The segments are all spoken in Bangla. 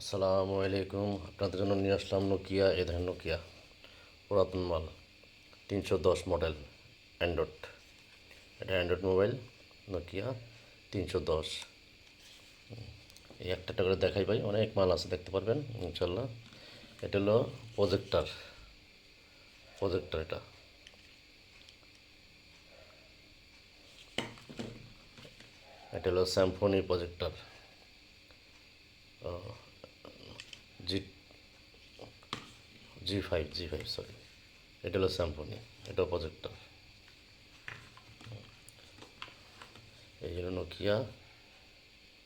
আসসালামু আলাইকুম। আপনাদের জন্য নিয়ে আসলাম নোকিয়া এ ধরনের নোকিয়া পুরাতন মাল, তিনশো দশ মডেল অ্যান্ড্রয়েড এটা অ্যান্ড্রয়েড মোবাইল নোকিয়া তিনশো দশ। এই একটা একটা করে দেখাই ভাই, অনেক মাল আছে, দেখতে পারবেন ইনশাল্লাহ এটা হলো প্রজেক্টার প্রজেক্টার এটা। এটা হলো Symphony projector G G five G five sorry এটা হলো স্যাম্পনি এটা প্রজেক্টর এই হলো নোকিয়া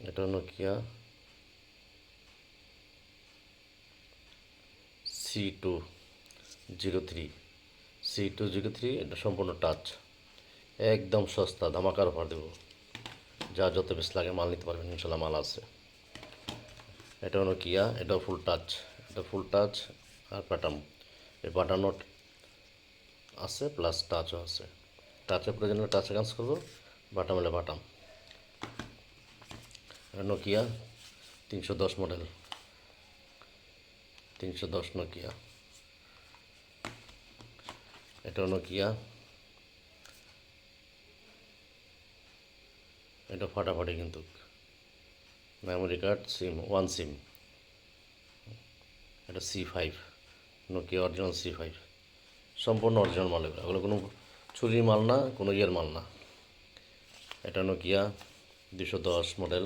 এটা Nokia C two zero three C two zero three এটা সম্পূর্ণ টাচ একদম সস্তা ধামাকার অফার দেবো। যা যত বেশ লাগে মাল নিতে পারবেন, ইনশাল্লাহ মাল আছে। এটা হলো কিয়া এটা ফুল টাচ এটা ফুল টাচ আর বাটাম এই বাটানো আছে প্লাস টাচও আছে। টাচের প্রয়োজন টাচে কাজ করব বাটাম হলে বাটাম নোকিয়া তিনশো দশ মডেল তিনশো দশ নোকিয়া এটা নোকিয়া এটা ফাটাফাটি কিন্তু। Memory card SIM one SIM এটা C five Nokia original C five সম্পূর্ণ অরিজিনাল মাল এগুলো। এগুলো কোনো ছুরির মাল না, কোনো ইয়ের মাল না। এটা নোকিয়া দুশো দশ মডেল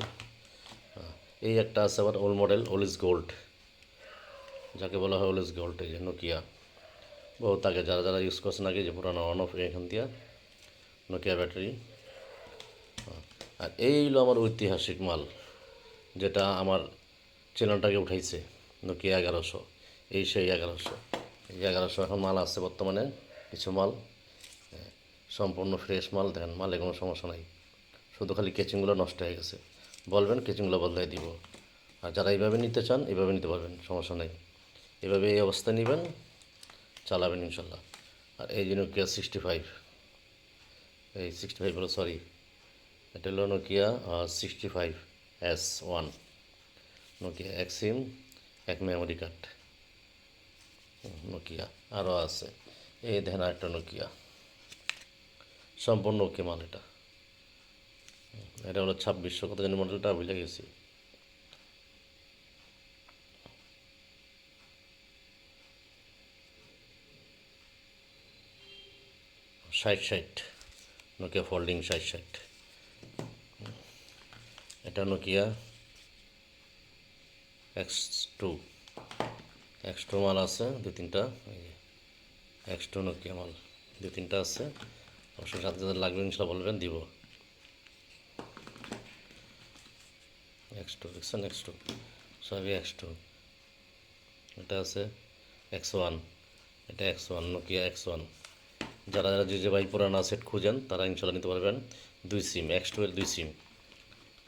এই একটা আছে আবার ওল্ড মডেল ওলিস গোল্ড যাকে বলা হয় ওলিস গোল্ড এই যে নোকিয়া বহুত আগে যারা যারা ইউজ করছেন আগে, যে পুরানো অন অফ এখান দিয়া নোকিয়া ব্যাটারি আর এই হলো আমার ঐতিহাসিক মাল, যেটা আমার চ্যানেলটাকে উঠাইছে নোকিয়া এগারোশো। এই সেই এগারোশো। এই এগারোশো এখন মাল আছে বর্তমানে কিছু মাল। হ্যাঁ, সম্পূর্ণ ফ্রেশ মাল দেখেন মালে কোনো সমস্যা নাই। শুধু খালি কেচিংগুলো নষ্ট হয়ে গেছে। বলবেন কেচিংগুলো বদলাই দিব। আর যারা এইভাবে নিতে চান এইভাবে নিতে পারবেন সমস্যা নেই। এভাবে এই অবস্থায় নেবেন চালাবেন ইনশাল্লাহ। আর এই যে নোকিয়া সিক্সটি ফাইভ এই সিক্সটি ফাইভ হলো সরি এটা হলো Nokia sixty five S one Nokia এক সিম এক মেমোরি কার্ড নোকিয়া আরও আছে। এই দেখেন একটা নোকিয়া সম্পূর্ণ ওকে মাল এটা। এটা হলো ছাব্বিশশো, কত জানি মডেলটা ভুলে গেছি। ষাট ষাট। নোকিয়া ফোল্ডিং ষাট ষাট। এটা Nokia X two X two মাল আছে দু তিনটা এক্স টু নোকিয়া মাল দু তিনটা আছে। অবশ্যই সাথে সাথে লাগবে ইনশাল্লাহ বলবেন দিব। এক্স টু দেখছেন? এক্স টু সবই এক্স টু এটা আছে এক্স ওয়ান। এটা X one, Nokia X one. যারা যারা যে যে ভাই পুরানা সেট খুঁজেন, তারা ইনশাল্লাহ নিতে পারবেন দুই সিম এক্স টু এর দুই সিম।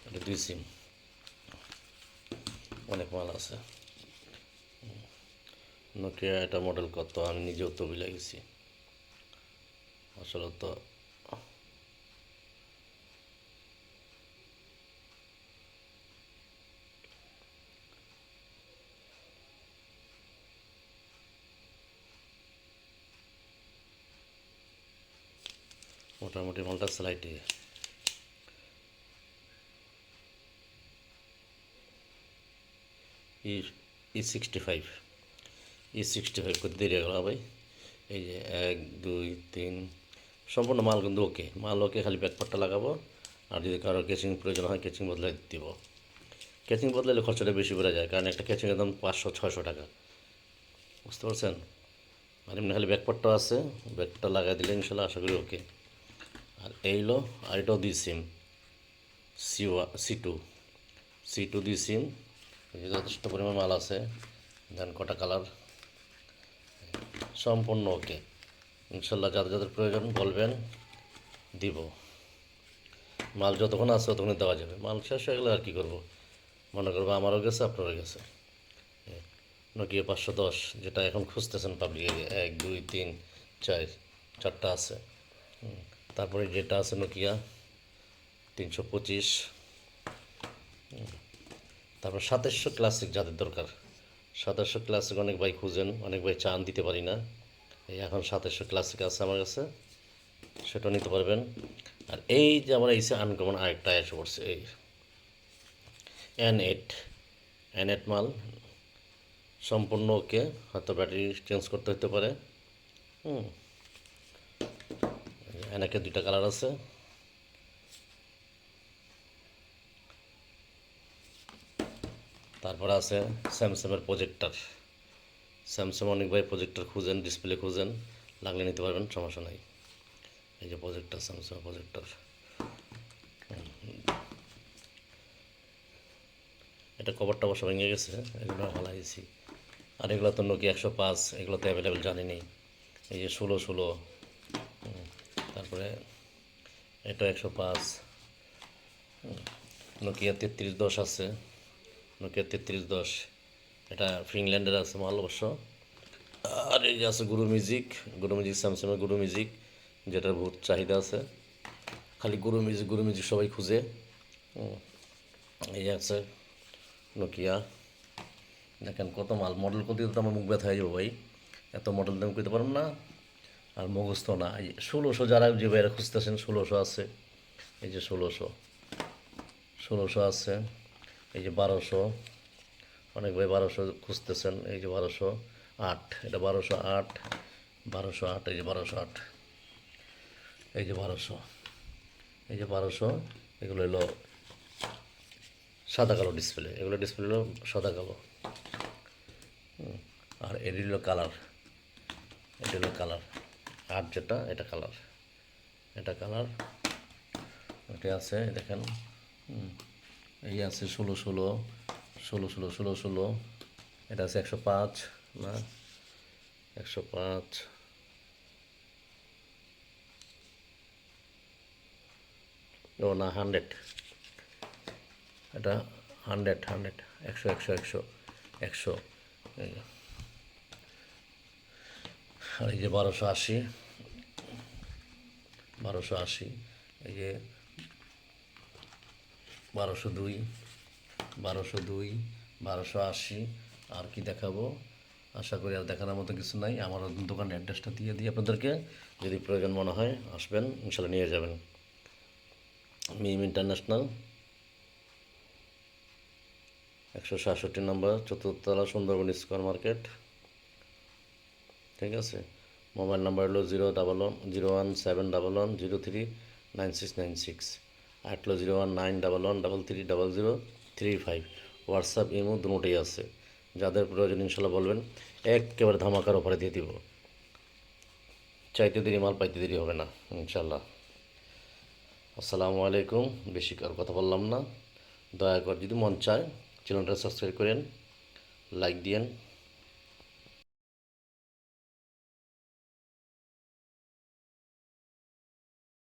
এটা দুই সিম। অনেক মাল আছে। নোকিয়া এটা মডেল কত, আমি নিজেও তো ভুলে গেছি। আসলে তো মোটামুটি মালটা স্লাইটে E E sixty five E sixty five করতে দেরি গেল ভাই। এই যে এক, দুই, তিন, সম্পূর্ণ মাল কিন্তু ওকে মাল ওকে খালি ব্যাকপারটা লাগাবো। আর যদি কারও কেচিং প্রয়োজন হয় কেচিং বদলাই দিব। কেচিং বদলাইলে খরচাটা বেশি বেড়ে যায়, কারণ একটা কেচিংয়ের দাম পাঁচশো, ছয়শো টাকা। বুঝতে পারছেন? আর এমনি খালি ব্যাকপারটা আছে ব্যাকটা লাগাই দিলে ইনশাল্লাহ আশা করি ওকে আর এইলো আর এটাও দুই SIM C one C two C two দুই সিম যথেষ্ট পরিমাণ মাল আছে। দেন কটা কালার সম্পূর্ণ ওকে। ইনশাল্লাহ যাদের যাদের প্রয়োজন বলবেন, দিব। মাল যতক্ষণ আছে ততক্ষণই দেওয়া যাবে। মাল শেষ হয়ে গেলে আর কী করব? মনে করব আমারও গেছে, আপনারও গেছে। নোকিয়া পাঁচশো দশ, যেটা এখন খুঁজতেছেন পাবলিক এক, দুই, তিন, চার, চারটা আছে। তারপরে যেটা আছে নোকিয়া তিনশো পঁচিশ। তারপর সাতাশশো ক্লাসিক যাদের দরকার। সাতাশশো ক্লাসিক অনেক ভাই খুঁজেন, অনেক ভাই চান, দিতে পারি না। এই এখন সাতাশশো ক্লাসিক আছে আমার কাছে সেটা নিতে পারবেন। আর এই যে আমার এই সে আনকমন আরেকটা এসে পড়ছে, এই এন এইট এন এইট মাল, সম্পূর্ণ ওকে হয়তো ব্যাটারি চেঞ্জ করতে হতে পারে। হুম এনাকে দুইটা কালার আছে। তারপর আছে স্যামসাংয়ের প্রজেক্টর স্যামসাং অনেক ভাই প্রজেক্টর খুঁজেন ডিসপ্লে খুঁজেন, লাগলে নিতে পারবেন, সমস্যা নাই। এই যে প্রজেক্টর স্যামসাং প্রজেক্টর এটা কভারটা অবশ্য ভেঙে গেছে, এগুলো হালাইছি আর এগুলো তো নোকি একশো পাঁচ, এগুলো তো অ্যাভেলেবেল জানি নেই এই যে ষোলো ষোলো। তারপরে এটা একশো পাঁচ। নোকিয়া তেত্রিশ দশ আছে। নোকিয়া তেত্রিশ দশ। এটা ফিনল্যান্ডের আছে মাল অবশ্য। আর এই যে আছে গুরু মিউজিক গুরু মিউজিক স্যামসাংয়ের গুরু মিউজিক যেটার বহুত চাহিদা আছে। খালি গুরু মিউজিক গুরু মিউজিক সবাই খুঁজে। এই আছে নোকিয়া দেখেন কত মাল। মডেল কত তো আমার মুখ ব্যথা হয়ে যাব ভাই। এত মডেল দাম করতে পারব না। আর মুখস্থ না। এই ষোলোশো যারা যে বাইরে খুঁজতেছেন, ষোলোশো আছে। এই যে ষোলোশো। ষোলোশো আছে। এই যে বারোশো অনেক ভাই বারোশো খুঁজতেছেন এই যে বারোশো আট এটা বারোশো আট বারোশো আট এই যে বারোশো আট এই যে বারোশো এই যে বারোশো এগুলো হলো সাদা কালো ডিসপ্লে এগুলো ডিসপ্লে হলো সাদা কালো। আর এটি হলো কালার এটা হলো কালার আট যেটা এটা কালার এটা কালার এটা আছে দেখেন হুম, এই আছে ষোলো ষোলো ষোলো ষোলো ষোলো ষোলো। এটা আছে একশো পাঁচ, না? একশো পাঁচ। ও না, হান্ড্রেড। এটা হান্ড্রেড হান্ড্রেড। একশো একশো একশো একশো। আর এই যে বারোশো আশি বারোশো আশি। এই যে বারোশো দুই বারোশো দুই, বারোশো আশি, আর কি দেখাবো? আশা করি আর দেখানোর মতো কিছু নাই। আমার দোকানের অ্যাড্রেসটা দিয়ে দিই আপনাদেরকে। যদি প্রয়োজন মনে হয় আসবেন ইনশাল্লাহ নিয়ে যাবেন। মিম ইন্টারন্যাশনাল, একশো সাতষট্টি নম্বর, চতুর্থতলা সুন্দরবন স্কোয়ার মার্কেট। ঠিক আছে? মোবাইল নাম্বার হলো zero double one, zero one seven double one, zero three, nine six nine six. আট হলো zero one nine double one double three double zero three five WhatsApp imo দুটোই আছে। যাদের প্রয়োজন ইনশাল্লাহ বলবেন, একেবারে ধামাকার ওপরে দিয়ে দিব। চাইতে দেরি, মাল পাইতে দেরি হবে না, ইনশাল্লাহ। আসসালামু আলাইকুম। বেশি কার কথা বললাম না। দয়া করে যদি মন চায় চ্যানেলটা সাবস্ক্রাইব করেন লাইক দিয়েন।